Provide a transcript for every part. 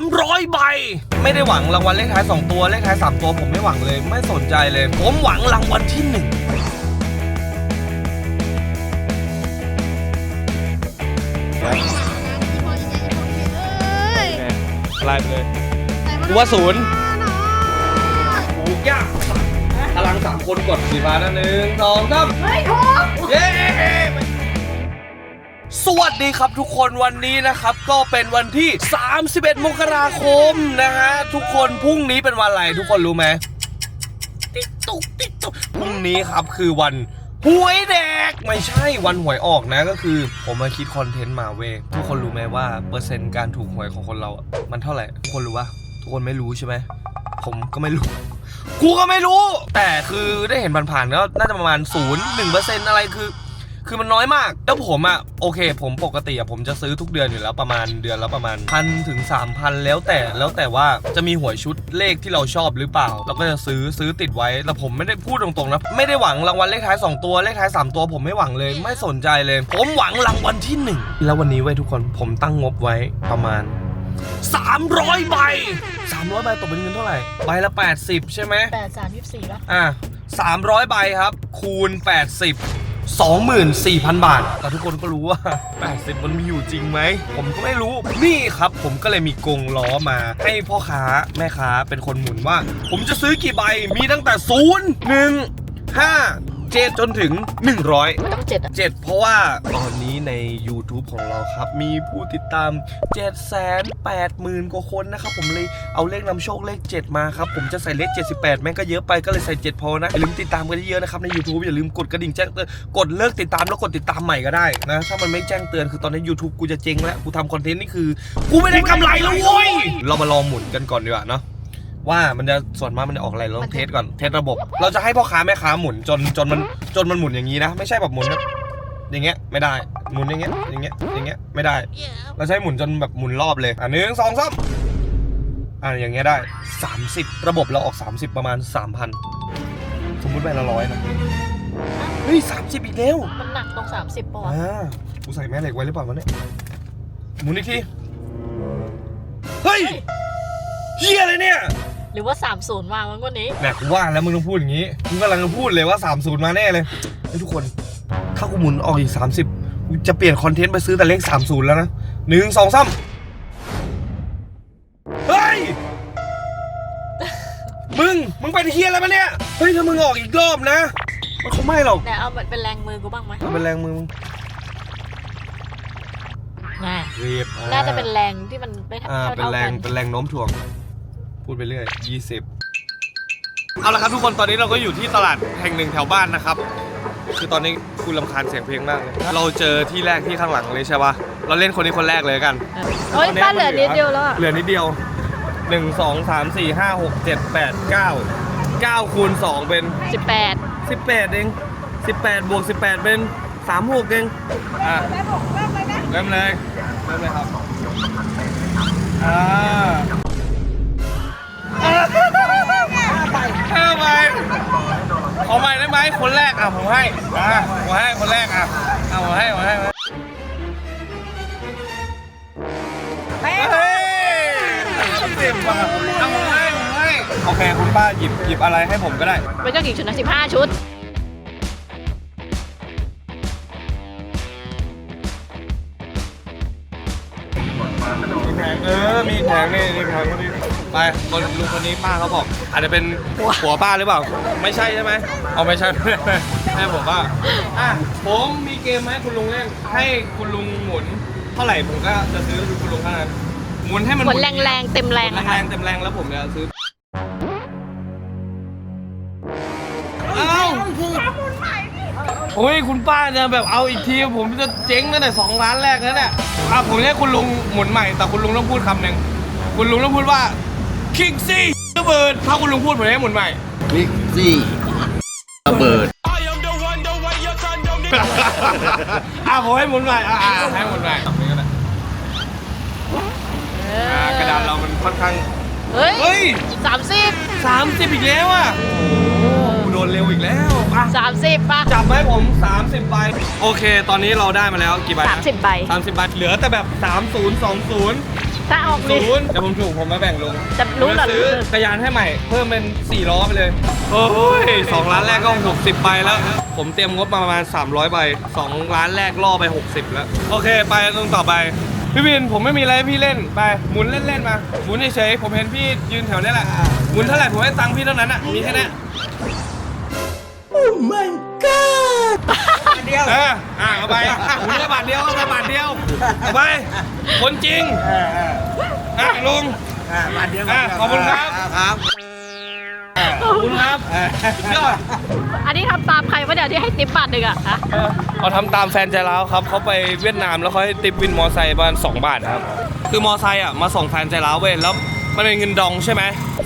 300 ใบ ไม่ได้หวังรางวัลเลขท้าย 2 ตัวเลขท้าย 3 ตัวผมไม่หวังเลย ไม่สนใจเลย ผมหวังรางวัลที่1ไล่ไปเลย กูว่าศูนย์ถูกยากพลังสามคนกดสีฟ้านะหนึ่งสองสามไม่ถูก เย้สวัสดีครับทุกคนวันนี้นะครับก็เป็นวันที่ 31 มกราคมนะฮะ ทุกคนพรุ่งนี้เป็นวันอะไรทุกคนรู้ไหมติ๊กตุ๊กติ๊กตุ๊กพรุ่งนี้ครับคือวันหวยแดก ไม่ใช่วันหวยออกนะก็คือ ผมมาคิดคอนเทนต์มาเว้ยทุกคนรู้ไหมว่าเปอร์เซ็นต์การถูกหวยของคนเราอะมันเท่าไหร่ทุกคนรู้ปะทุกคนไม่รู้ใช่ไหมผมก็ไม่รู้ กูก็ไม่รู้ แต่คือได้เห็นผ่านๆก็น่าจะประมาณศูนย์หนึ่งเปอร์เซ็นต์อะไรคือ คือมันน้อยมาก แล้วผมอะโอเค ผมปกติอะผมจะซื้อทุกเดือนอยู่แล้วประมาณเดือนละประมาณพันถึงสามพันแล้วแต่แล้วแต่ว่าจะมีหวยชุดเลขที่เราชอบหรือเปล่า เราก็จะซื้อซื้อติดไว้แล้วผมไม่ได้พูดตรงๆนะไม่ได้หวังรางวัลเลขท้าย 2 ตัวเลขท้าย 3 ตัว ผมไม่หวังเลยไม่สนใจเลย ผมหวังรางวัลที่ 1 แล้ววันนี้ไว้ยทุกคนผมตั้งงบไว้ประมาณ300ใบ300ใบตกเป็นเงินเท่าไหร่ใบละ 80 ใช่ไหมแปดสามยี่สิบสี่ป่ะอะ300ใบครับ คูณ 80 24,000 บาท แต่ทุกคนก็รู้ว่า 80 มันมีอยู่จริงไหม ผมก็ไม่รู้ นี่ครับ ผมก็เลยมีกงล้อมา ให้พ่อค้าแม่ค้าเป็นคนหมุนว่า ผมจะซื้อกี่ใบ มีตั้งแต่ 0 1 5 7จนถึง 100มันต้องเจ็ดอะเจ็ดเพราะว่าตอนนี้ใน YouTube ของเราครับ มีผู้ติดตาม 7 8 0 0 0 0กว่าคนนะครับ ผมเลยเอาเลขนำโชคเลข 7 มาครับ ผมจะใส่เลข 78 แม่งก็เยอะไปก็เลยใส่ 7 พอนะอย่าลืมติดตามกันเยอะๆนะครับ ใน YouTube อย่าลืมกดกระดิ่งแจ้งเตือนกดเลิกติดตามแล้วกดติดตามใหม่ก็ได้นะ ถ้ามันไม่แจ้งเตือนคือตอนนี้ YouTube กูจะเจ๊งแล้วกูทำคอนเทนต์นี่คือ กูไม่ได้กำไรแล้วเว้ยเรามาลองหมุนกันก่อนดีกว่าเนาะ ว่ามันจะส่วนมากมันจะออกอะไรเราต้องเทสก่อนเทสระบบ เราจะให้พ่อค้าแม่ค้าหมุนจนจนมันจนมันหมุนอย่างนี้นะ ไม่ใช่แบบหมุนแบบอย่างเงี้ยไม่ได้หมุนอย่างเงี้ยอย่างเงี้ยอย่างเงี้ยไม่ได้ เราใช้หมุนจนแบบหมุนรอบเลยอะหนึ่งสองสามอะอย่างเงี้ยได้ 30 ระบบเราออก 30 ประมาณ 3,000 สมมุติใบละร้อยนะเฮ้ย30อีกแล้วมันหนักตรงสามสิบป่ะวะอ่ากูใส่แม่เหล็กไว้หรือเปล่าวะเนี่ยหมุนอีกทีเฮ้ยเฮียอะไรเนี่ย หรือว่าสามศูนย์มาวันวันนี้แหมกูว่าแล้วมึงต้องพูดอย่างนี้กูกำลังจะพูดเลยว่า 30 มาแน่เลยให้ทุกคน ถ้ากูหมุนออกอีก 30กูจะเปลี่ยนคอนเทนต์ไปซื้อแต่เลข30 แล้วนะหนึ่งสองสามเฮ้ย มึง มึงไปเฮียอะไรมาเนี่ย เฮ้ยถ้ามึงออกอีกรอบนะ มันคงไม่หรอกแต่เอามันเป็นแรงมือกูบ้างไหมเอาเป็นแรงมือมึงง่ายเรียบน่าจะเป็นแรงที่มันไม่เท่าอ่า เป็นเท่าแรกังนเป็นแรงโน้มถ่วง พูดไปเรื่อยยี่สิบเอาละครับทุกคนตอนนี้เราก็อยู่ที่ตลาดแห่งหนึ่งแถวบ้านนะครับ คือตอนนี้คุณลำคาญเสียงเพลงมากเลยเราเจอที่แรกที่ข้างหลังเลยใช่ปะเราเล่นคนนี้คนแรกเลยกันเฮ้ยบ้านเหลือนิดเดียวแล้วอะเหลือนิดเดียวหนึ่งสองสามสี่ห้าหกเจ็ดแปดเก้าเก้าคูณสองเป็นสิบแปดสิบแปดเองสิบแปดบวกสิบแปดเป็นสามหกเอง อะ เริ่มเลย เริ่มเลยครับ อ่า ห้าใบขอใหม่ได้ไหมคนแรกอะผมให้อะผมให้คนแรกอะอะผมให้ผมให้ผมให้เฮ้ยสิบอะเอาผมให้ผมให้โอเคคุณป้าหยิบหยิบอะไรให้ผมก็ได้เป็นเจ้ากี่ชุดนะสิบห้าชุด มีแผงเออมีแผงนี่นี่แผงนี่ ไปคนลุงคนนี้ป้าเขาบอก อาจจะเป็นผัวป้าหรือเปล่า ไม่ใช่ใช่ไหมเอาไม่ใช่แม่ผมว่าอะผมมีเกมให้คุณลุงเล่นให้คุณลุงหมุน เท่าไหร่ผมก็จะซื้อคุณลุงเท่านั้นหมุนให้มันหมดแรงแรงๆเต็มแรงหมุอะนค่ะแรงๆเต็มแรงแล้วผมจะซื้อเอ้าโอ้ยคุณป้าจะแบบเอาอีกทีผมจะเจ๊งตั้งแต่สองล้านแรกแล้วเนี่ยอะผมให้คุณลุงหมุนใหม่แต่คุณลุงต้องพูดคำหนึ่งคุณลุงต้องพูดว่า คิงซี่ระเบิดถ้าคุณลุงพูดผมให้หมุนใหม่มิกซี่ระเบิดอะผมให้หมุนใหม่อะอะให้หมุนใหม่แบบนี้ก็ได้เออะอกระดานเรามันค่อนข้างเฮ้ยเฮ้ยสามสิบสามสิบอีกแล้วอะกูโดนเร็วอีกแล้วอะสามสิบป่ะ จับไหมผม 30ใบโอเค ตอนนี้เราได้มาแล้วกี่ใบสามสิบใบ 30ใบเหลือแต่แบบ 30 20 ถ้าออกดิศูนย์แต่ผมถูกผมมาแบ่งลุงจะ รู้เหรอผมจะซื้อจักรยานให้ใหม่ เพิ่มเป็น4ล้อไปเลย โอ้ยสองล้านแรกก็ 60ใบแล้ว ผมเตรียมงบมาประมาณ 300ใบสองล้านแรกล่อไป 60 แล้ว โอเค ไปตรงต่อไป พี่วินผมไม่มีอะไรให้พี่เล่น ไป หมุนเล่นๆมา หมุนเฉยๆผมเห็นพี่ยืนแถวนี้แหละ หมุนเท่าไหร่ผมให้ตังค์พี่เท่านั้นอะ มีแค่นี้โอ้ my god เดียว อะอะเอาไปหมุนแค่บาทเดียวเอาไปบาทเดียวเอาไป คนจริง อะลุง บาทเดียวอะขอบคุณครับครับ ขอบคุณครับสุดยอดอันนี้ทำตามใครวะเดี๋ยวที่ให้ติ๊บบาทหนึ่งอะฮะเออเขาทำตามแฟนใจร้าวครับเขาไปเวียดนามแล้วเขาให้ติปวินมอไซค์ประมาณ2บาทครับ คือมอไซค์อะมาส่งแฟนใจร้าวเว้ยแล้ว มันเป็นเงินดองใช่ไหม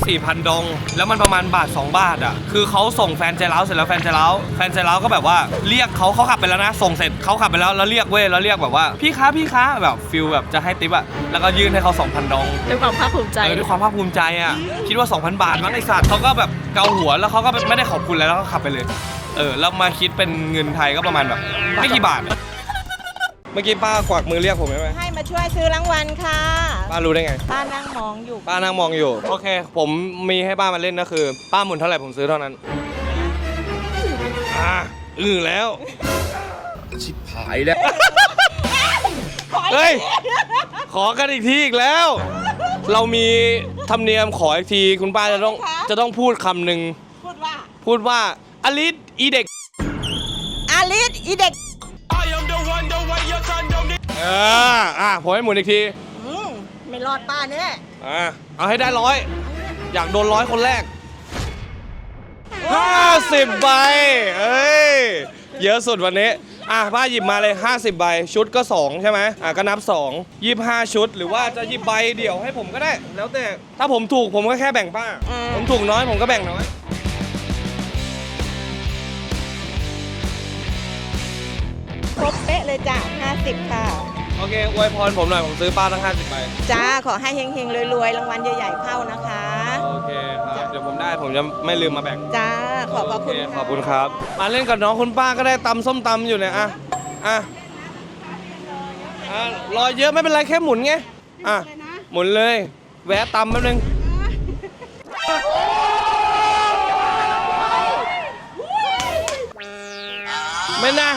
สี่พันดอง แล้วมันประมาณบาท 2 บาทอะ คือเขาส่งแฟนใจร้าวเสร็จแล้วแฟนใจร้าวแฟนใจร้าวก็แบบว่าเรียกเขาเขาขับไปแล้วนะ ส่งเสร็จเขาขับไปแล้วแล้วเรียกเว้ยแล้วเรียกแบบว่าพี่คะพี่คะแบบฟิลแบบจะให้ติปอะแล้วก็ยื่นให้เขา2,000ดองด้วยความภาคภูมิใจเออด้วยความภาคภูมิใจอะคิดว่า 2,000 บาทมั้งไอสัตว์เขาก็แบบเกาหัวแล้วเขาก็ไม่ได้ขอบคุณอะไรแล้วก็ขับไปเลย เออแล้วมาคิดเป็นเงินไทยก็ประมาณแบบไม่กี่บาท เมื่อกี้ป้ากวักมือเรียกผมใช่ไหมให้มาช่วยซื้อรางวัลค่ะ ป้ารู้ได้ไง ป้านั่งมองอยู่ ป้านั่งมองอยู่ โอเค ผมมีให้ป้ามาเล่นนะคือ ป้าหมุนเท่าไหร่ผมซื้อเท่านั้นอ่าอือแล้ว ชิบหายแล้วเฮ้ย ขอกันอีกทีอีกแล้ว เรามีธรรมเนียมขออีกทีคุณป้าจะต้องคะจะต้องพูดคำหนึ่งพูดว่า พูดว่าอลิสอีเด็ก อาลิสอีเด็ก เอออะผมให้หมุนอีกทีอืมไม่รอดป้าเนี่ยอะเอาให้ได้ร้อยอยากโดนร้อยคนแรก 50 ใบเอ้ย เยอะสุดวันนี้ อะป้าหยิบมาเลย 50 ใบ ชุดก็ 2 ใช่ไหมอะก็นับ 2 25 ชุด หรือว่าจะหยิบใบเดี่ยวให้ผมก็ได้ แล้วแต่ ถ้าผมถูกผมก็แค่แบ่งป้า ผมถูกน้อยผมก็แบ่งน้อย ครบเป๊ะเลยจ้ะ50 ค่ะ โอเคอวยพรผมหน่อย ผมซื้อป้าตั้ง 50ใบจ้า ขอให้เฮงๆรวยๆ รางวัลใหญ่ๆเข้านะคะ โอเคครับ เดี๋ยวผมได้ผมจะไม่ลืมมาแบ่งจ้า ขอบพระคุณโเค่ะ ขอบคุณครับ มาเล่นกับน้องคุณป้าก็ได้ตำส้มตำอยู่เนี่ยอะอะอะรอเยอะไม่เป็นไรแค่หมุนไงอะหมุนเลย แวะตำแป๊บนึง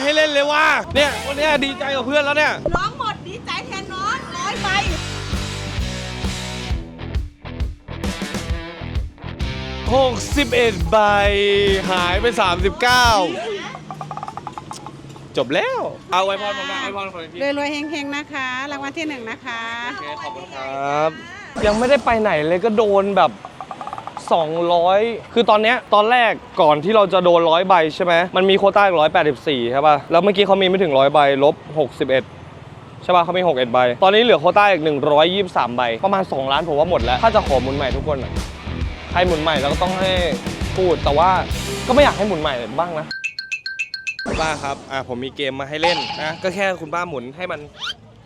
ให้เล่นเลยว่ะเนี่ยวันเนี้ยดีใจกับเพื่อนแล้วเนี่ยน้องหมดดีใจแทนน้องร้อยใบ61 ใบ หายไป 39 จบแล้ว เอาไว้พรผมนะไว้พรคนที่รวยๆเฮงๆนะคะ รางวัลที่หนึ่งนะคะ โอเคขอบคุณครับ ยังไม่ได้ไปไหนเลยก็โดนแบบ 200 คือตอนเนี้ยตอนแรกก่อนที่เราจะโดนร้อยใบใช่ไหมมันมีโควต้าอีก184ใช่ป่ะแล้วเมื่อกี้เขามีไม่ถึงร้อยใบลบ61ใช่ป่ะเขามี61ใบ ตอนนี้เหลือโคต้าอีก 123 ใบ ประมาณ 2 ล้านผมว่าหมดแล้ว ถ้าจะขอหมุนใหม่ทุกคนใครหมุนใหม่เราก็ต้องให้พูด แต่ว่าก็ไม่อยากให้หมุนใหม่บ้างนะป้าครับ อ่าผมมีเกมมาให้เล่นนะ ก็แค่คุณป้าหมุนให้มัน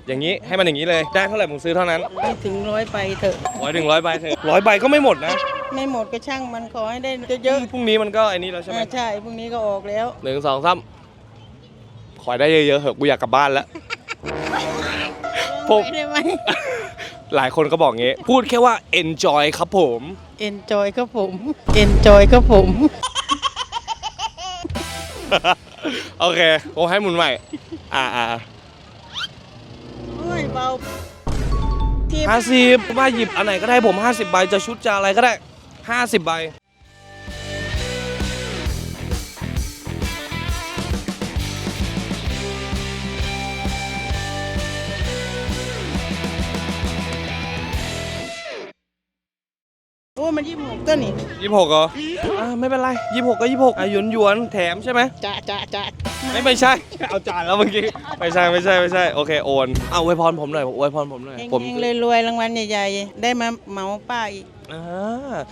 อย่างนี้ให้มันอย่างนี้เลย ได้เท่าไหร่ผมซื้อเท่านั้นไม่ถึงร้อยไปเถอะ ร้อยถึงร้อยใบเถอะร้อยใบก็ไม่หมดนะไม่หมดก็ช่างมันขอให้ได้เยอะพรุ่งนี้มันก็ไอ้นี่แล้วๆใช่ไหมอ่าใช่พรุ่งนี้ก็ออกแล้ว หนึ่งสองสามขอให้ได้เยอะๆเหอะกูอยากกลับบ้านแล้ว ผมไม่ได้ไหม หลายคนก็บอกงี้ พูดแค่ว่า enjoy ครับผม enjoy ครับผม enjoy ครับผม โอเคผมให้หมุนใหม่ อ่าอ่าโอ้ย เบาทีมห้าสิบมาหยิบอันไหนก็ได้ผมห้าสิบใบจะชุดจะอะไรก็ได้ห้าสิบใบ มันยี่สิบหกต้นนี่ยี่สิบหกเหรออ่าไม่เป็นไรยี่สิบหกก็ยี่สิบหกอะหยวนหยวนๆแถมใช่ไหม จะจะจะไม่ไม่ใช่ เอาจานแล้วเมื่อกี้ไม่ใช่ไม่ใช่ไม่ใช่โอเคโอนเอาอวยพรผมหน่อยอวยพรผมหน่อยเฮงผมๆรวยๆรางวัลใหญ่ๆ ได้มาเหมาป้าอีก อ่า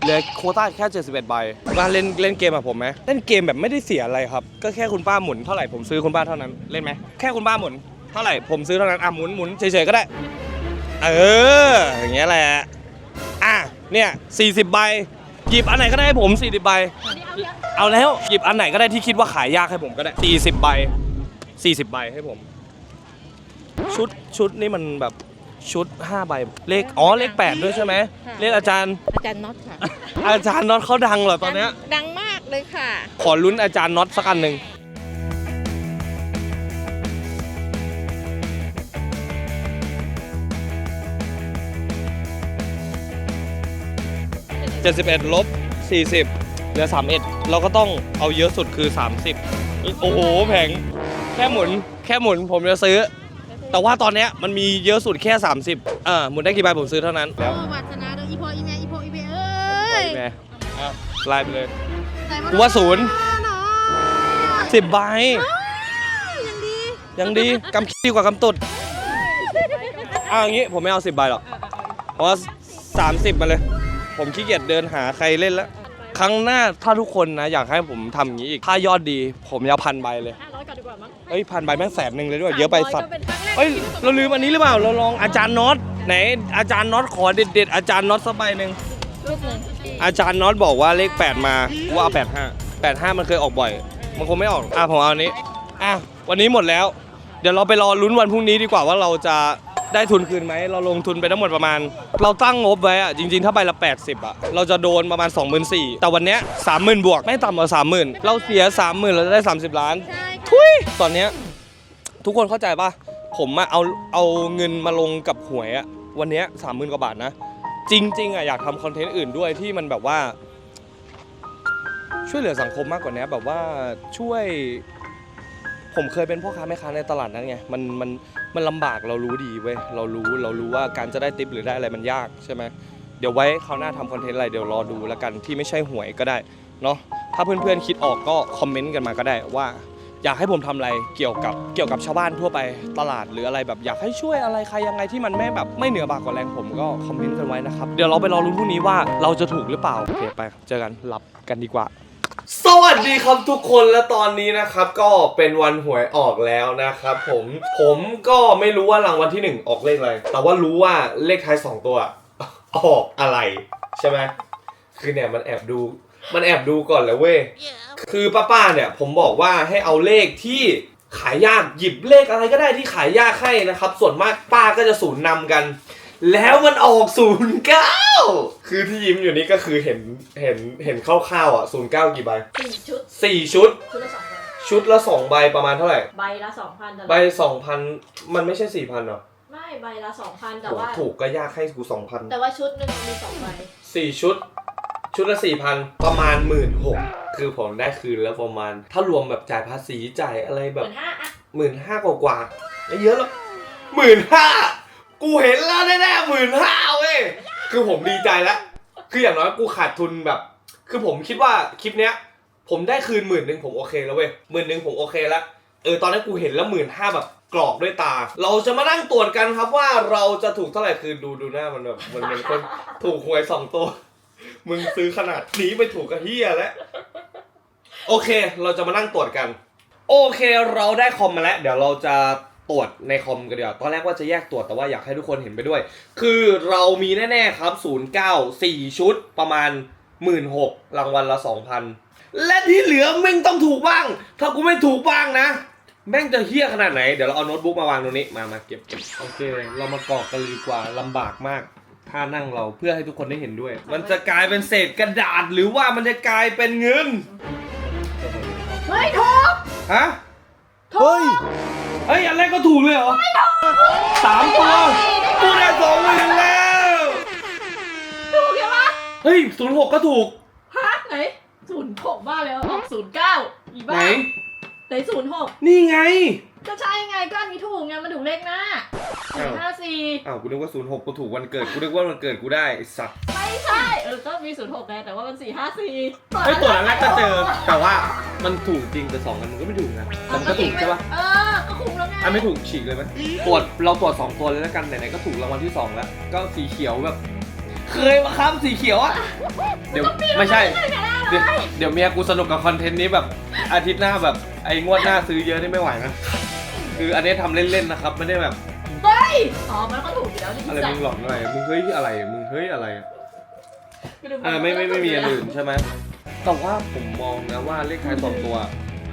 เหลือโควต้าแค่ 71ใบมาเล่นเล่นเกมกับผมไหมเล่นเกมแบบไม่ได้เสียอะไรครับ ก็แค่คุณป้าหมุนเท่าไหร่ผมซื้อคุณป้าเท่านั้นเล่นไหมแค่คุณป้าหมุนเท่าไหร่ผมซื้อเท่านั้นอะหมุนหมุนเฉยๆก็ได้ เอออย่างเงี้ยแหละอะ เนี่ย40ใบหยิบอันไหนก็ได้ให้ผม40ใบ เอาแล้วหยิบอันไหนก็ได้ที่คิดว่าขายยากให้ผมก็ได้40ใบ40ใบให้ผม ชุดชุดนี่มันแบบชุด5ใบเลขอ๋อเลข8ด้วยใช่ไหมค่ะเลขอาจารย์ อาจารย์น็อตค่ะอาจารย์น็อตเขาดังเหรอตอนเนี้ยดังมากเลยค่ะ ขอลุ้นอาจารย์น็อตสักอันหนึ่ง เจ็ดสิบเอ็ดลบสี่สิบเหลือสามเอ็ดเราก็ต้องเอาเยอะสุดคือ 30 โอ้โหแพงแค่หมุนแค่หมุนผมจะซื้อ แต่ว่าตอนเนี้ยมันมีเยอะสุดแค่ 30อ่าหมุนได้กี่ใบผมซื้อเท่านั้นแล้ววัฒนาเด้ออีพออีแม่อีพออีเบเอ้ยแม่อะไล่ไปเลย ใส่มกูว่าศูนย์เนาะสิบใบยังดียังดีกำขี้กว่ากำตุดอ้าวอย่างงี้ผมไม่เอาสิบใบหรอกเพราะว่าสามสิบมาเลย ผมขี้เกียจเดินหาใครเล่นแล้ว ครั้งหน้าถ้าทุกคนนะอยากให้ผมทำอย่างนี้อีก ถ้ายอดดี ผมจะเอาพันใบเลย ห้าร้อยก่อนดีกว่ามั้งเอ้ยพันใบแม่งแสนหนึ่งเลยด้วยเยอะไปสัตว์300ก็เป็นครั้งแรกเอ้ยเราลืมอันนี้หรือเปล่า เราลองอาจารย์น็อตไหนอาจารย์น็อตขอเด็ดๆอาจารย์น็อตสักใบหนึ่ง รูปหนึ่งอาจารย์น็อตบอกว่าเลข 8 มาว่าเอา85 85 มันเคยออกบ่อย มันคงไม่ออก อะผมเอาอันนี้ อะ วันนี้หมดแล้ว เดี๋ยวเราไปรอลุ้นวันพรุ่งนี้ดีกว่าว่าเราจะ ได้ทุนคืนไหม เราลงทุนไปทั้งหมดประมาณ เราตั้งงบไว้อะจริงๆ ถ้าใบละ 80อะเราจะโดนประมาณ 24,000แต่วันเนี้ย30,000 บวก ไม่ต่ำกว่า30,000 เราเสีย 30,000 เราจะได้ 30 ล้าน ทุยตอนเนี้ยทุกคนเข้าใจป่ะ ผมอะเอาเอาเงินมาลงกับหวยอะวันเนี้ยสามหมื่นกว่าบาทนะ จริงๆอะอยากทำคอนเทนต์อื่นด้วยที่มันแบบว่า ช่วยเหลือสังคมมากกว่านี้แบบว่าช่วยผมเคยเป็นพ่อค้าแม่ค้าในตลาดนั้นไง มันมัน มันลำบากเรารู้ดีเว้ยเรารู้เรารู้ว่าการจะได้ติปหรือได้อะไรมันยากใช่ไหมเดี๋ยวไว้คราวหน้าทำคอนเทนต์อะไรเดี๋ยวรอดูแล้วกันที่ไม่ใช่หวยก็ได้เนาะถ้าเพื่อนๆคิดออกก็คอมเมนต์กันมาก็ได้ว่า อยากให้ผมทำอะไรเกี่ยวกับเกี่ยวกับชาวบ้านทั่วไปตลาดหรืออะไรแบบอยากให้ช่วยอะไรใครยังไงที่มันไม่แบบไม่เหนือบากกว่าแรงผมก็คอมเมนต์กันไว้นะครับเดี๋ยวเราไปรอรุ้นพรุ่งนี้ว่าเราจะถูกหรือเปล่าโอเคไปเจอกันรับกันดีกว่า สวัสดีครับทุกคนและตอนนี้นะครับ ก็เป็นวันหวยออกแล้วนะครับ ผมผมก็ไม่รู้ว่ารางวัลที่หนึ่งออกเลขอะไรแต่ว่ารู้ว่าเลขท้ายสองตัว ออกอะไร ใช่ไหมคือเนี่ยมันแอบดู มันแอบดูก่อนเลยเว้ยคือป้าป้าๆเนี่ย ผมบอกว่าให้เอาเลขที่ขายยากหยิบเลขอะไรก็ได้ที่ขายยากให้นะครับ ส่วนมากป้าก็จะศูนย์นำกัน แล้วมันออกศูนย์เก้าคือที่ยิ้มอยู่นี้ก็คือเห็นเห็นเห็นคร่าวๆอะศูนย์เก้ากี่ใบสี่ชุดสี่ชุด ชุดละสองใบชุดละสองใบประมาณเท่าไหร่ ใบละสองพันแต่ใบสองพันมันไม่ใช่สี่พันหรอไม่ใบละสองพันแต่โหว่า ถูกก็ยากให้กูสองพันแต่ว่าชุดหนึ่งมันมีสองใบสี่ชุด ชุดละสี่พันประมาณหมื่นหกคือผมได้คืนแล้วประมาณ ถ้ารวมแบบจ่ายภาษีจ่ายอะไรเหแบบมือนห้าอะหมื่นห้ากว่ากว่าๆไม่เยอะหรอกหมื่นห้า กูเห็นแล้วแน่ๆหมื่นห้าเว้ยคือผมดีใจแล้ว คืออย่างน้อยกูขาดทุนแบบ คือผมคิดว่าคลิปเนี้ย ผมได้คืนหมื่นหนึ่งผมโอเคแล้วเว้ยหมื่นหนึ่งผมโอเคแล้วเออตอนนั้นกูเห็นแล้วหมื่นห้าแบบกรอกด้วยตา เราจะมานั่งตรวจกันครับว่าเราจะถูกเท่าไหร่คือดูดูหน้ามันแบบมันเป็นคนถูกหวยสองตัว มึงซื้อขนาดนี้ไปถูกกับเฮียแล้วโอเค เราจะมานั่งตรวจกัน โอเค เราได้คอมมาแล้ว เดี๋ยวเราจะ ตรวจในคอมกันเดี๋ยวาตอนแรกว่าจะแยกตรวจแต่ว่าอยากให้ทุกคนเห็นไปด้วย คือเรามีแน่ๆครับ 09 4 ชุดประมาณ 16,000รางวัลละ 2,000 และที่เหลือแม่งต้องถูกบ้าง ถ้ากูไม่ถูกบ้างนะ แม่งจะเฮี้ยขนาดไหน เดี๋ยวเราเอาโน้ตบุ๊กมาวางตรงนี้มามาเก็บเก็บโอเค เรามากรอกกันเลยดีกว่าลำบากมากท่านั่งเราเพื่อให้ทุกคนได้เห็นด้วย มันจะกลายเป็นเศษกระดาษหรือว่ามันจะกลายเป็นเงิน เฮ้ยถูกฮะ เฮ้ย เฮ้ย อันแรกก็ถูกเลยเหรอสามตัวกูได้สองหมื่นแล้ว ถูกใช่ปะเฮ้ยศูนย์หกก็ถูก ฮะไหนศูนย์หกบ้าเลยออกศูนย์เก้าอีไหน บ้าไหนศูนย์หก นี่ไง ก็ใช่ไงก็อันนี้ถูกไงมันถูกเลขหน้าศูนย์ห้าสี่อ้าวกูนึกว่าศูนย์หกกูถูกวันเกิดกูนึกว่าวันเกิดกูได้ไอ้สัตว์ไม่ใช่เออก็มีศูนย์หกไงแต่ว่ามันสี่ห้าสี่ไอ้ยตัวนั้นแรกก็เจอ แต่ว่ามันถูกจริงแต่สองอันมันก็ไม่ถูกนะแต่มันก็ถูกใช่ปะเออก็คุ้มแล้วไงอะไม่ถูกฉีกเลยไหมตรวจเราตรวจสองตัวเลยแล้วกันไหนๆก็ถูกรางวัลที่สองแล้ว ก็สีเขียวแบบ เคยมาครับสีเขียวอะเดี๋ยวไม่ใช่เดี๋ ยวเดี๋ยวเมียกูสนุกกับคอนเทนต์นี้แบบอาทิตย์หน้าแบบไอ้งวดหน้าซื้อเยอะนี่ไม่ไหวนะคืออันนี้ทำเล่นๆนะครับ ไม่ได้แบบเฮ้ยอ๋อมันก็ถูกอยู่แล้วนี่อะไรมึงหลอกหน่อยมึงเฮ้ยอะไรมึงเฮ้ยอะไรอ่าไม่ไม่ไม่มีอันอื่นใช่ไหมแต่ว่าผมมองนะว่าเลขท้ายสองตัว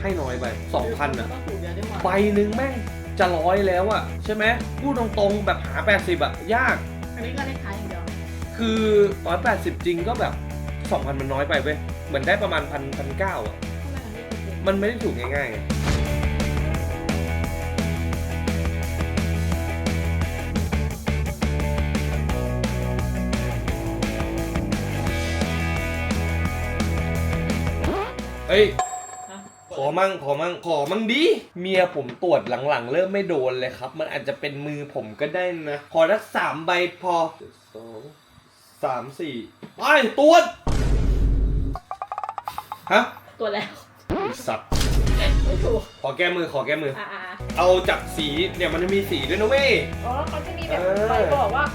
ให้น้อยไปสองพันอะถูกเยอะด้วยว่ะใบหนึ่งแม่งจะร้อยแล้วอะใช่ไหมพูดตรงๆแบบหา80อะยากอันนี้ก็เลขท้ายอย่างเดียวคือร้อยแปดสิบจริงก็แบบสองพันมันน้อยไปเว้ย เหมือนได้ประมาณพันพันเก้าอะทำไมมันไม่ถูกเลยมันไม่ได้ถูกง่ายๆไงเฮ้ยขอมั่งขอมั่งขอมั่งดิเมียผมตรวจหลังๆ เริ่มไม่โดนเลยครับ มันอาจจะเป็นมือผมก็ได้นะ ขอสักสามใบพอสองสามสี่ไปตรวจ ฮะตัวแล้วไอ้สัตว์ไม่ถูกขอแก้มือขอแก้มืออ่าอ่าเอาจากสีเนี่ยมันจะมีสีด้วยนะเว้ย อ๋อเขาจะมีแบบเออใบบอกว่า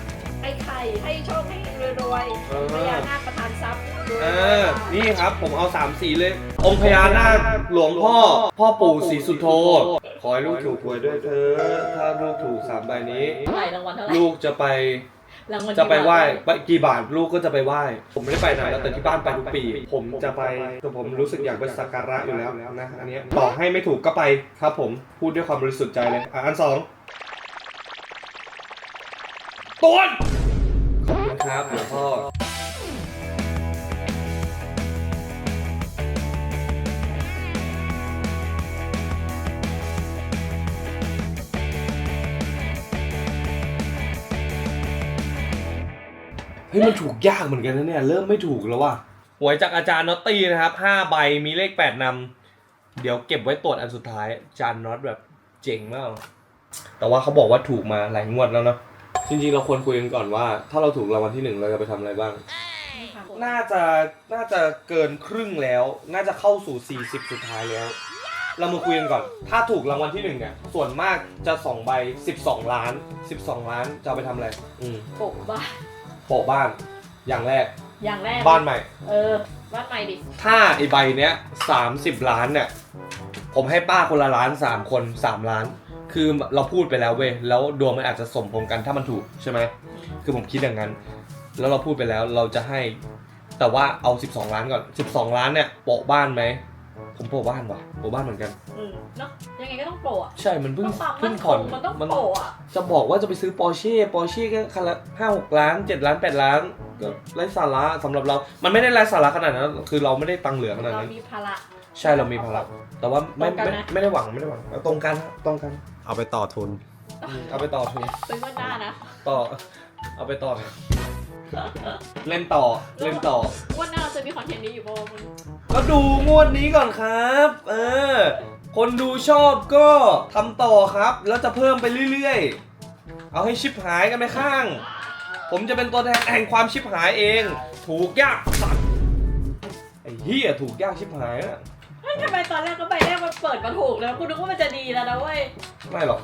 ไอ้ไข่ให้โชคให้รวยเออ ๆพญานาคประทานทรัพย์รวยเออนี่ครับผมเอาสามสีเลย องค์พญานาคหลวงพ่อ พ่อปู่ศรีสุโธขอให้ลูกถูกหวยด้วยเธอะถ้าลูกถูกสามใบนี้หลายรางวัลเท่าไหร่ลูกจะไป รางวัลจะไปไหว้กี่บาทไปกี่บาทลูกก็จะไปไหว้ ผมไม่ได้ไปนานแล้วแต่ที่บ้านไปทุกปี ผมจะไปแต่ผมรู้สึกอยากไปสักการะอยู่แล้วนะอันเนี้ยต่อให้ไม่ถูกก็ไปครับผมพูดด้วยความบริสุทธิ์ใจเลยอะอันสองต้นขอบคุณครับหลวงพ่อ เฮ้ยมันถูกยากเหมือนกันนะเนี่ย เริ่มไม่ถูกแล้วว่ะหวยจากอาจารย์น็อตตี้นะครับห้าใบมีเลขแปดนำเดี๋ยวเก็บไว้ตรวจอันสุดท้ายอาจารย์น็อตแบบเจ๋งมากแต่ว่าเขาบอกว่าถูกมาหลายงวดแล้วเนาะจริงๆเราควรคุยกันก่อนว่า ถ้าเราถูกรางวัลที่หนึ่งเราจะไปทำอะไรบ้าง น่าจะน่าจะเกินครึ่งแล้ว น่าจะเข้าสู่ 40 สุดท้ายแล้ว เรามาคุยกันก่อน ถ้าถูกรางวัลที่หนึ่งเนี่ย ส่วนมากจะสองใบ12 ล้าน 12 ล้านจะเอาไปทำอะไร อืม โปะบ้าน โปะบ้านอย่างแรกอย่างแรกบ้านใหม่ เออ บ้านใหม่ดิ ถ้าไอใบเนี้ยสามสิบล้านเนี่ย ผมให้ป้าคนละล้านสามคนสามล้าน คือเราพูดไปแล้วเว้ยแล้วดวงมันอาจจะสมพงษ์กันถ้ามันถูกใช่ไหมคือผมคิดอย่างนั้น แล้วเราพูดไปแล้วเราจะให้ แต่ว่าเอา 12 ล้านก่อน 12 ล้านเนี่ยโปะบ้านไหม ผมโปะบ้านว่ะโปะบ้านเหมือนกัน อืมเนาะยังไงก็ต้องโปะอะใช่ มันเพิ่งก็ความเพิ่มั่งนคผ่อนงมันต้องมันโปะอะจะบอกว่าจะไปซื้อปอร์เช่ปอร์เช่ก็คันละห้าหกล้านเจ็ดล้านแปดล้านก็ไร้สาระสำหรับเรา มันไม่ได้ไร้สาระขนาดนั้นคือเราไม่ได้ตังค์เหลือขนาดเรานั้น มีภาระ ใช่เรามีภาระแต่ว่าไม่ตรงกันไม่นะ ไม่ได้หวังไม่ได้หวังเอาตรงกันครับตรงกันเอาไปต่อทุนเอาไปต่อทุนเป็นวันหน้านะ ต่อเอาไปต่อ เล่นต่อเล่นต่อ วันหน้าเราจะมีคอนเทนต์นี้อยู่ป่าวมึงก็ดูงวดนี้ก่อนครับ เออ คนดูชอบก็ทำต่อครับ แล้วจะเพิ่มไปเรื่อยๆ เอาให้ชิบหายกันไปข้าง ผมจะเป็นตัวแทนแห่งความชิบหายเอง ถูกยากสัตว์ไอ้เหี้ยถูกยากชิบหายอะเฮ้ยทำไมตอนแรกก็ใบแรกมันเปิดมาถูกแล้วกูนึกว่ามันจะดีแล้วนะเว้ย ไม่หรอก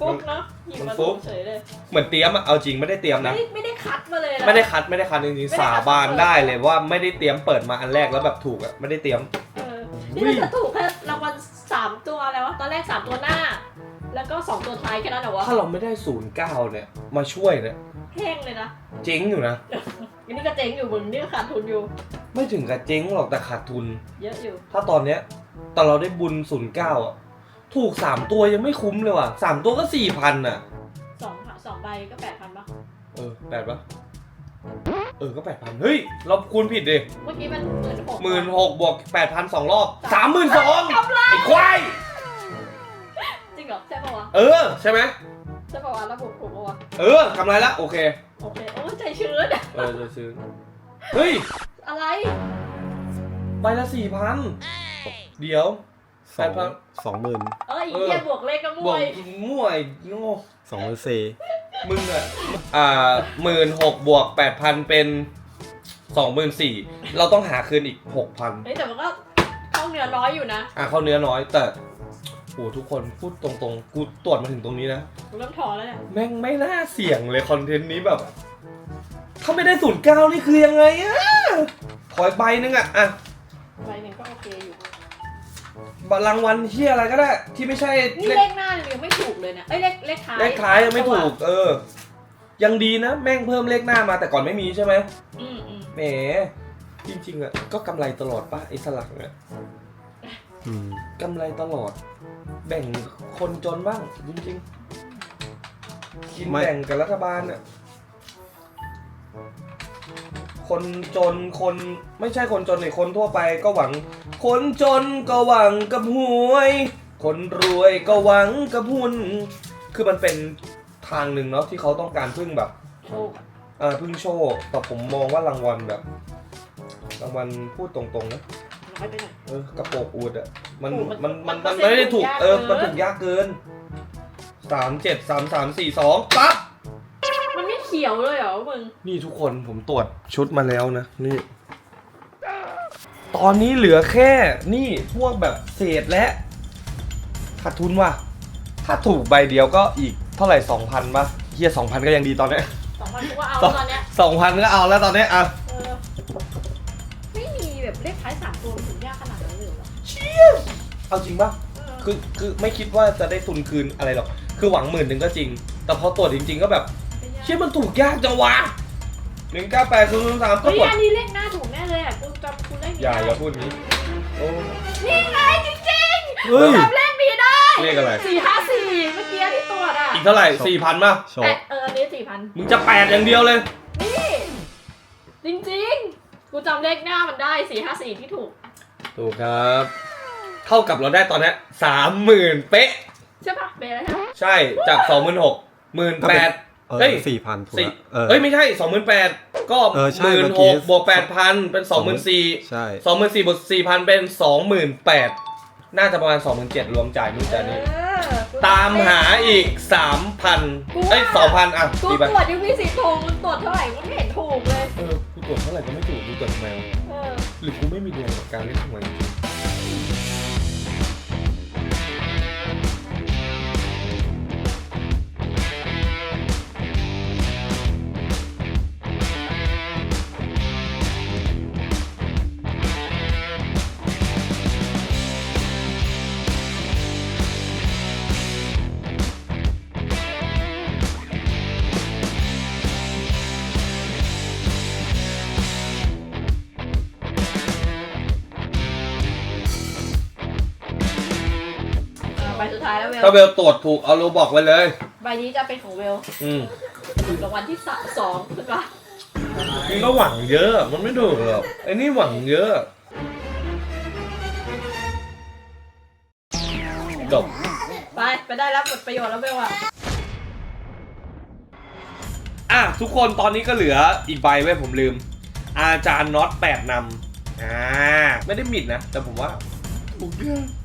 ฟุกเนาะหยิบมันมาฟุถูกกเฉยเลยเหมือนเตรียมอะเอาจริงไม่ได้เตรียมไม่นะ ได้ไม่ได้คัดมาเลยนะ ไม่ได้คัดไม่ได้คัดจริงไม่ๆได้สาคัดบานเปิดได้เลยว่าไม่ได้เตรียมเปิดมาอันแรกแล้วแบบถูกอะไม่ได้เตรียม เออนี่มันจะถูกแค่รางวัลสามตัวอะไรวะตอนแรกสามตัวหน้า แล้วก็สองตัวท้ายแค่นั้นเหรอวะถ้าเราไม่ได้ศูนย์เก้าเนี่ยมาช่วยเนี่ยแห้งเลยนะเจ๊งอยู่นะ อันนี้ก็เจ๊งอยู่มึงนี่ก็ขาดทุนอยู่ ไม่ถึงกับเจ๊งหรอกแต่ขาดทุน เยอะอยู่ถ้าตอนเนี้ยตอนเราได้บุญศูนย์เก้าอะ ถูกสามตัวยังไม่คุ้มเลยว่ะสามตัวก็สี่พันอะสองสองใบก็แปดพันปะเออแปดปะเออก็แปดพันเฮ้ย เราคูณผิดดิเมื่อกี้มันหมื่นหกหมื่นหกบวกแปดพันสองรอบสามหมื่นสองไอ้ควายจริงเหรอ ใช่ปะวะ เออ ใช่ไหมใช่ปะวะระบุถูกปะวะ เออกำไรละโอเค โอเค โอ้ใจชื้นเออจะซื้อเฮ้ย อะไร ใบละสี่พันเดี๋ยว สองแปดพันสองหมื่นเอ้ยเออเฮียบวกเลขก็บมั่ววกอีกมั่วไอ้โง่สองหมื่นสี่มึงอะอ่าหมื่นหกบวกแปดพันเป็นสองหมื่นสี่เราต้องหาคืนอีกหกพัน เฮ้ยแต่มันก็เข้าเนื้อน้อยอยู่นะอะเข้าเนื้อน้อยแต่โหทุกคนพูดตรงๆ กูตรวจมาถึงตรงนี้นะ กูเริ่มถอแล้วเนี่ยแม่งไม่น่าเสี่ยงเลยคอนเทนต์นี้แบบ ถ้าไม่ได้ศูนย์เก้านี่คือยังไงอะขออีกใบหนึงอะอะ ใบหนึ่งก็โอเคอยู่ รางวัลเฮียอะไรก็ได้ ที่ไม่ใช่นี่เลเลขขหน้ายังไม่ถูกเลยเนี่ยเอ้ยเลขเลขท้ายเลขท้ายยังไม่ถูก เออ ยังดีนะ แม่งเพิ่มเลขหน้ามาแต่ก่อนไม่มีใช่ไหมอืมอืมแหมจริงๆอะก็กำไรตลอดป่ะไอ้สลักเนี่ยอืมกำไรตลอด แบ่งคนจนบ้างจริงๆกินไม่แบ่งกับรัฐบาลน่ะ คนจนคนไม่ใช่คนจนเลยคนทั่วไปก็หวัง คนจนก็หวังกับหวย คนรวยก็หวังกับหุ้น คือมันเป็นทางหนึ่งเนาะที่เขาต้องการพึ่งแบบโชคเออพึ่งโชคแต่ผมมองว่ารางวัลแบบ รางวัลพูดตรงๆนะน้อยไปหน่อย เออกระโปรงอูดอะมันโอ้มันมันมันมัมันนไม่ได้ถูกถูกยากเออเกิน มันถูกยากเกินสามเจ็ดสามสามสี่สองปั๊บมันไม่เขียวเลยเหรอมึง นี่ทุกคนผมตรวจชุดมาแล้วนะ นี่ ตอนนี้เหลือแค่นี่พวกแบบเศษและขาดทุนว่ะ ถ้าถูกใบเดียวก็อีกเท่าไหร่สองพันป่ะเฮียสองพันก็ยังดีตอนเนี้ยสองพันกูก็เอาสองตอนเนี้ยสองพันก็เอาแล้วตอนเนี้ยอะเออไม่มีแบบเลขท้ายสามตัวมันถึงยากขนาดนั้นเลยเหรอเชี่ยเอาจริงป่ะเออคือคือไม่คิดว่าจะได้ทุนคืนอะไรหรอก คือหวังหมื่นหนึ่งก็จริง แต่พอตรวจจริง ๆ ก็แบบไม่ยาก เชี่ยมันถูกยากจังวะหนึ่งเก้าแปดศูนย์สามก็เฮ้ยกด อันนี้เลขหน้าถูกแน่เลยอะกูจำกูเลขนี้อย่าได้อย่าพูดอย่างนี้ โอ้ นี่ไงจริงๆเฮ้ยจำเลขนี้ได้เลขอะไร สี่ห้าสี่เมื่อกี้ที่ตรวจอะอีกเท่าไหร่สี่พันป่ะ โชแต่ว์เอออันนี้สี่พันมึงจะแปดอย่างเดียวเลย นี่จริงๆ กูจำเลขหน้ามันได้สี่ห้าสี่ที่ถูก ถูกครับ เท่ากับเราได้ตอนเนี้สามหมื่นเป๊ะ ใช่ปะเบลอะไรนะใช่จากสองหมื่นหกหมื่นแปด เออเฮ้ย สี่พันถูกสี่ละเออ เอ้ยไม่ใช่สองหมื่นแปดก็เออใช่หมื่นเมื่อหกี้ กบวกแปดพันเป็นสองหมื่นสี่ใช่สองหมื่นสี่บวกสี่พันเป็นสองหมื่นแปดน่าจะประมาณสองหมื่นเจ็ดรวมจ่ายนู่นจ่ายนี่เออกูตามหาอีกสามพันเอ้ยสองพันอะกูสี่ตพันรวจยังมีสีถูกมันตรวจเท่าไหร่ก็ไม่เห็นถูกเลย เออกูตรวจเท่าไหร่ก็ไม่ถูกกูตรวจทำไมวะเออหรือกูไม่มีดวงกับการเล่นหวยจริง เวลถ้าเวลตรวจถูกเอาโลบอกไว้เลย ใบนี้จะเป็นของเวลอืมถูกรางวัลที่สามสองถูกปะมึงก็หวังเยอะ มันไม่ถูกหรอกไอ้นี่หวังเยอะจบไปไปได้รับผลประโยชน์แล้วเวลอะอะทุกคนตอนนี้ก็เหลืออีกใบไว้ผมลืม อาจารย์น็อตแปดนำอ่าไม่ได้มิดนะ แต่ผมว่าถูกเยอะ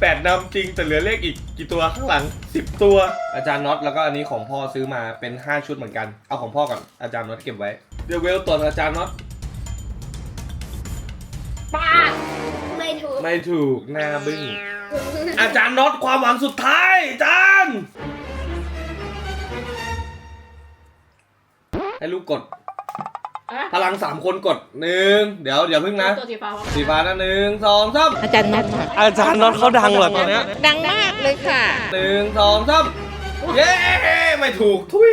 แปดนำจริงแต่เหลือเลขอีกกี่ตัวข้างหลังสิบตัว อาจารย์น็อตแล้วก็อันนี้ของพ่อซื้อมาเป็น5ชุดเหมือนกัน เอาของพ่อก่อนอาจารย์น็อตเก็บไว้ เดี๋ยวเวลตรวจอาจารย์น็อตป้าดไม่ถูกไม่ถูกหน้าบึ้งอาจารย์น็อตความหวังสุดท้ายอาจารย์ให้ลูกกดอะ พลังสามคนกดหนึ่งเดี๋ยวเดี๋ยวพึ่งนะตัวสีฟ้าพร้อมสีฟ้านะหนึ่งสองสามอาจารย์น็อตอาจารย์น็อตเขาดังเหรอตอนเนี้ยดังมากเลยค่ะหนึ่งสองสามเย้ไม่ถูกทุย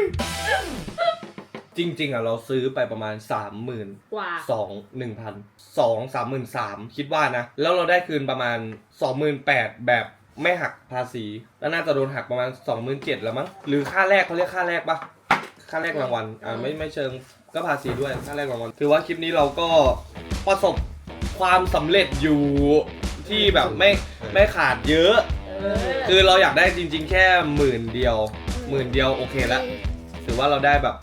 จริง ๆอะเราซื้อไปประมาณสามหมื่นกว่าสองหนึ่งพันสองสามหมื่นสามคิดว่านะ แล้วเราได้คืนประมาณสองหมื่นแปดแบบไม่หักภาษี แล้วน่าจะโดนหักประมาณสองหมื่นเจ็ดแล้วมั้งหรือค่าแรกเขาเรียกค่าแรกปะ ค่าแรกรางวัลอ่าไม่ไม่เชิงก็ภาษีด้วยค่าแรกรางวัลถือว่าคลิปนี้เราก็ประสบความสำเร็จอยู่ที่แบบไม่ไม่ขาดเยอะ เออคือเราอยากได้จริง ๆ แค่หมื่นเดียวหมื่นเดียวโอเคแล้วถือว่าเราได้แบบ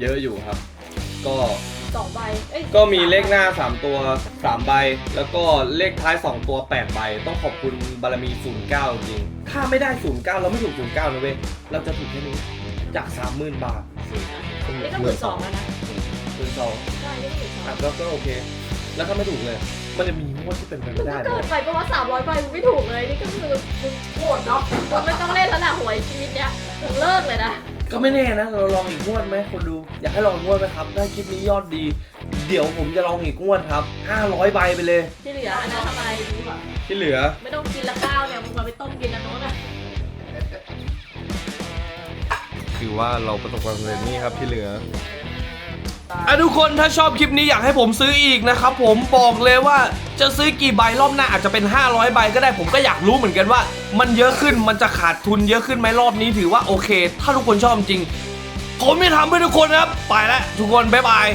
เยอะอยู่ครับ ก็สองใบอ้ยก็มีเลขหน้า 3 ตัว 3 ใบ แล้วก็เลขท้าย 2 ตัว 8 ใบ ต้องขอบคุณบารมี 09 จริง ถ้าไม่ได้ 09 เราไม่ถูก 09นะเว้ยเราจะถูกแค่นี้ จาก30,000บาทนี่ก็หมื่นสองแล้วนะเป็นสองใช่นี่ก็หมื่นสองอะก็ก็โอเค แล้วถ้าไม่ถูกเลย มันจะมีงวดที่เป็นไปไม่ได้เกินะดไปเพราะว่าสามร้อยใบมึงไม่ถูกเลยนี่ก็คือมึงโหดเนาะมึงไม่ต้องเล่นแล้วนะหวยชีวิตเนี้ยมึงเลิกเลยนะก็ไม่แน่นะ เราลองอีกงวดไหมคนดู อยากให้ลองอีกงวดไหมครับถ้าคลิปนี้ยอดดี เดี๋ยวผมจะลองอีกงวดครับ 500 ใบไปเลย ที่เหลืออันนั้นทำอะไรดีกว่าที่เหลือ ไม่ต้องกินละข้าวเนี่ยมึงมาไปต้มกินอันโน้นอะ คือว่าเราประสบความสำเร็จนี่ครับที่เหลืออะทุกคนถ้าชอบคลิปนี้อยากให้ผมซื้ออีกนะครับผมบอกเลยว่าจะซื้อกี่ใบรอบหน้าอาจจะเป็น 500 ใบก็ได้ผมก็อยากรู้เหมือนกันว่า มันเยอะขึ้นมันจะขาดทุนเยอะขึ้นไหมรอบนี้ถือว่าโอเค ถ้าทุกคนชอบจริง ผมจะทำเพื่อทุกคนนะครับ ไปแล้วทุกคนบ๊ายบาย